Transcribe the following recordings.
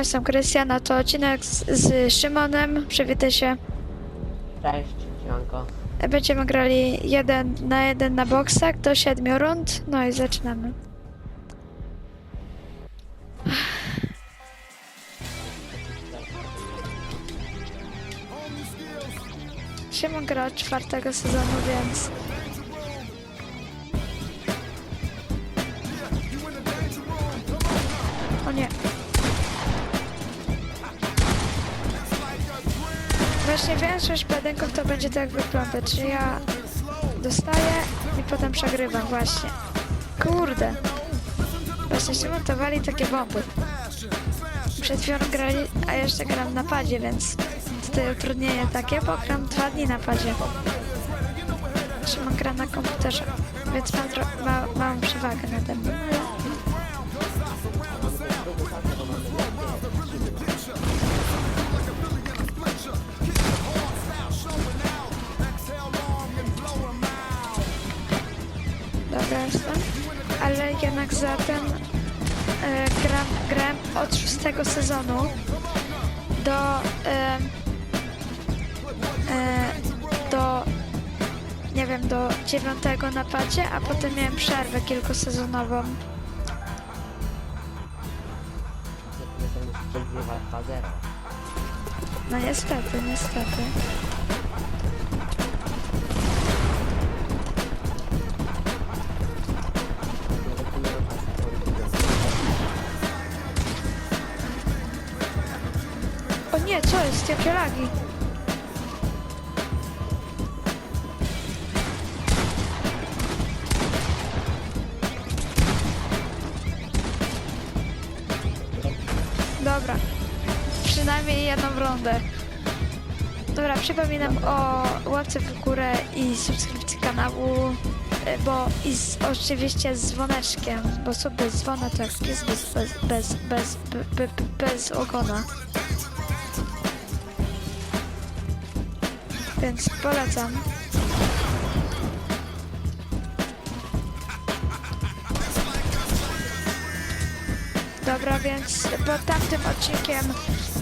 jestem Krystiana, to odcinek z, z Szymonem. Przywitaj się. Cześć, siemanko. Będziemy grali jeden na jeden na boksach do 7 rund. No i zaczynamy. Szymon gra od czwartego sezonu, więc... O nie. Właśnie większość pojedynków to będzie tak wyglądać, że ja dostaję i potem przegrywam, właśnie. Kurde. Właśnie się takie bomby. Przed chwilą grali, a jeszcze gram na padzie, więc tutaj utrudnienie takie, bo gram dwa dni na padzie. Szymon gra na komputerze, więc mam tro- ma, małą przewagę nade mną, Ale jednak za ten e, gram, grałem od szóstego sezonu do e, e, do nie wiem, do dziewiątego na padzie, a potem miałem przerwę kilkusezonową. Jestem już przegrywa 2-0. No niestety, niestety. O nie, co jest? Jakie lagi? Dobra. Przynajmniej jedną rundę. Dobra, przypominam o łapce w górę i subskrypcji kanału, e, bo i z, oczywiście z dzwoneczkiem, bo są bez dzwona to jak jest bez, bez, bez, bez, be, be, be, bez ogona. Więc polecam. Dobra, więc pod tamtym odcinkiem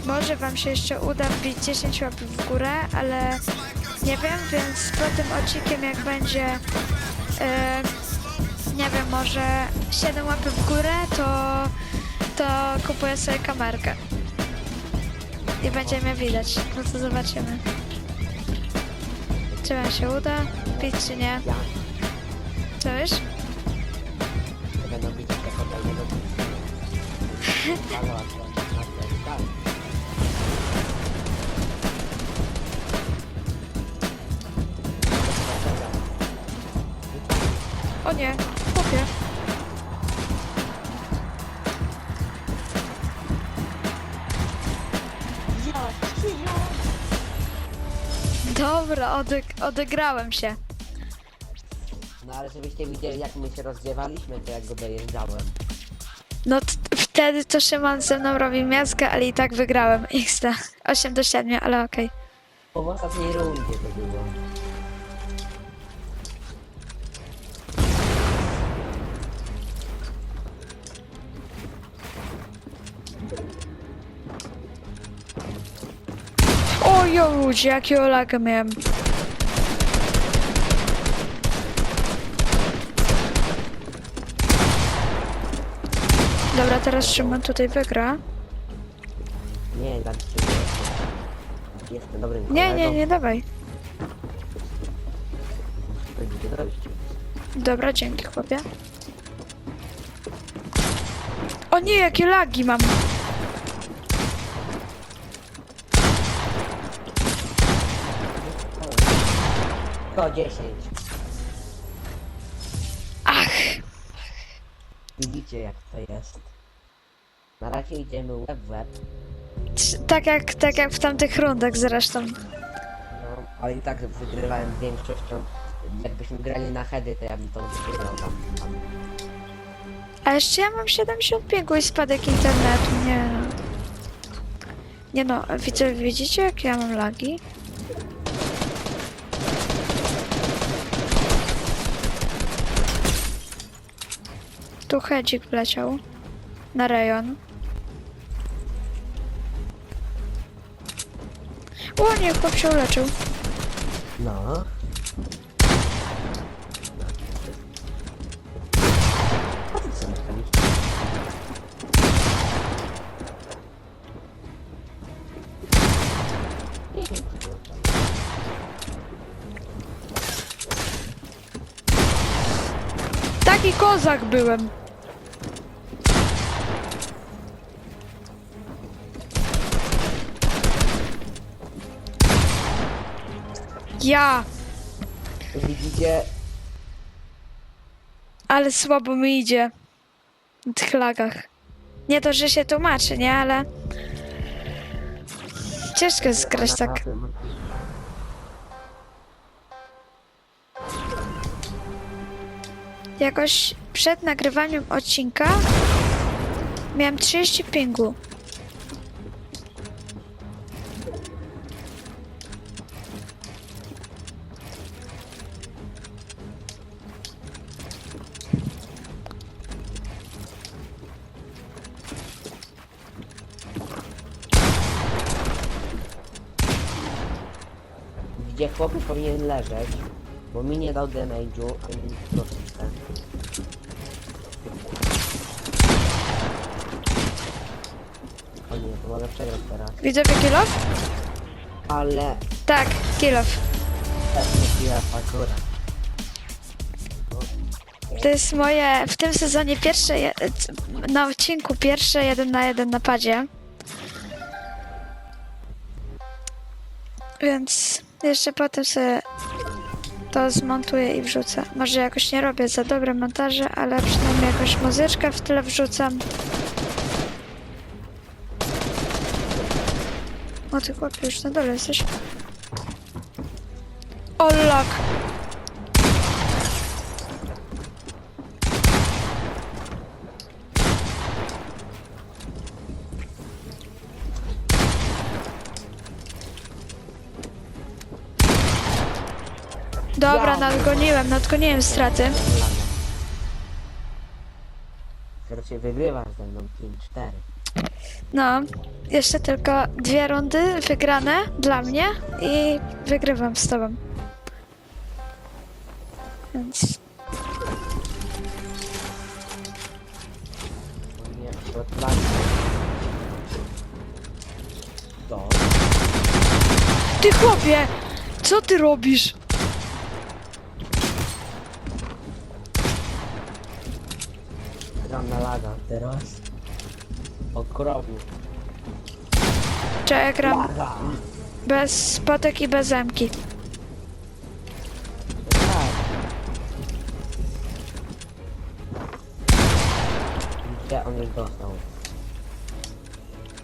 może wam się jeszcze uda wbić 10 łap w górę, ale nie wiem, więc po tym odcinkiem jak będzie e, nie wiem, może 7 łapy w górę, to to kupuję sobie kamerkę. I będzie mnie widać. No to zobaczymy. Czy wam się uda? Wbić czy nie? Ja Co bić tak. O nie, kupię. Dobra, odeg- odegrałem się. No ale żebyście widzieli jak my się rozdziewaliśmy, to jak go dojeżdżałem. No t- wtedy to Szymon ze mną robił miazgę, ale i tak wygrałem. XD. 8 do 7, ale okej. Po ostatniej rundzie to było. O ludzie, jakiego laga miałem. Dobra, teraz Szymon tutaj wygra. Nie, dam ci Jestem dobrym Nie, nie, nie, dawaj. Będziecie. Dobra, dzięki chłopie. O nie, jakie lagi mam. To 10. Ach, Widzicie jak to jest. Na razie idziemy łeb w łeb. tak jak, tak jak w tamtych rundach zresztą. No, ale i tak wygrywałem większością. Jakbyśmy grali na heady, to ja bym to wygrał tam. tam. A jeszcze ja mam 70 biegu i spadek internetu, nie no. Nie no, widzę, widzicie jak ja mam lagi? Tu hedzik wleciał. Na rejon. O nie, chłop się uleczył. No. Kozak byłem. Ja, Widzicie, ale słabo mi idzie. W tych lagach. Nie to, że się tłumaczy, nie? Ale... Ciężko jest grać tak. Jakoś przed nagrywaniem odcinka miałem 30 pingu. Gdzie chłopiec powinien leżeć, bo mi nie dał damage'u, ani troszeczkę. O nie, to mogę przegrać teraz. Widzowie kill off? Ale Tak, też nie akurat. To jest moje w tym sezonie pierwsze, je- na odcinku pierwsze jeden na jeden napadzie. Więc jeszcze potem sobie to zmontuję i wrzucę. Może jakoś nie robię za dobre montaże, ale przynajmniej jakąś muzyczkę w tle wrzucam. O ty chłopie, już na dole jesteś. O lak! Dobra, nadgoniłem, nadgoniłem straty. Wreszcie wygrywasz ze mną 5-4. No, jeszcze tylko dwie rundy wygrane dla mnie i wygrywam z tobą. Więc nie, to dla To. Ty chłopie, co ty robisz? Gram na laga teraz. Okropnie. Czy ja gram bez spotek i bez? Tak. Gdzie on już dostał?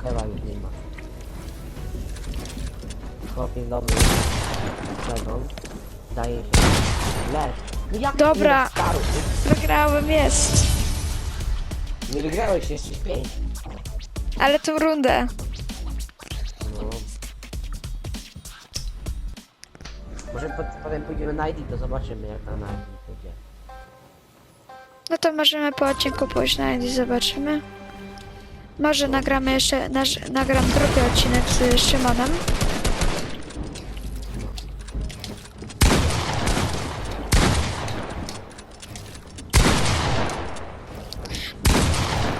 Chyba już nie ma. Chłopiec dobry. Sezon. Daje się. No jak Dobra. starów? Wygrałem, jest. Nie wygrałeś jeszcze 5. Ale tą rundę. Może po, potem pójdziemy na ID, to zobaczymy jak na ID pójdzie. No to możemy po odcinku pójść na i zobaczymy. Może nagramy jeszcze, naż, nagram drugi odcinek z Szymonem.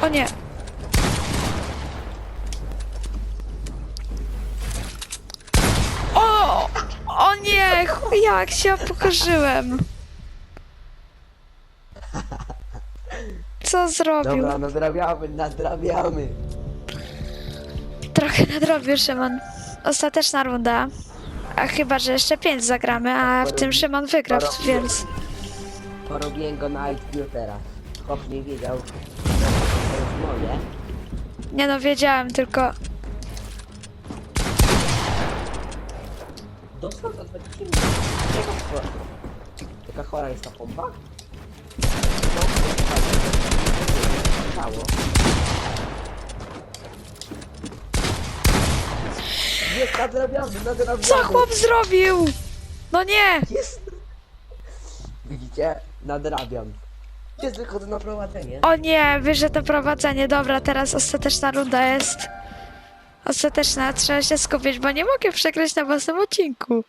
O nie. O! O nie! Chuj, Jak się pokorzyłem. Co zrobił? Dobra, nadrabiamy, nadrabiamy. Trochę nadrobił Szymon. Ostateczna runda. A chyba, że jeszcze pięć zagramy, a w tym Szymon wygra, więc... Porobiłem go na IQ teraz. Chłop nie wiedział, to jest moje. Nie no, wiedziałem, tylko... Dostał za 20 minut. Jaka chora? Jaka chora jest ta pompa? No, Stało. Jest nadrabiamy, nadrabiamy. Co chłop zrobił? No nie! Jest. Widzicie? Nadrabiam. Jest wychodzę na prowadzenie. O nie, wyszedł to prowadzenie. Dobra, teraz ostateczna runda jest. Ostateczna. Trzeba się skupić, bo nie mogę przegrać na własnym odcinku.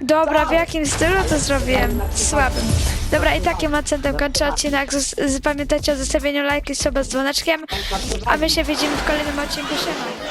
Dobra, w jakim stylu to zrobiłem? Słabym. Dobra, i takim akcentem kończę odcinek. Pamiętajcie o zostawieniu lajka i suba z dzwoneczkiem. A my się widzimy w kolejnym odcinku. Siema.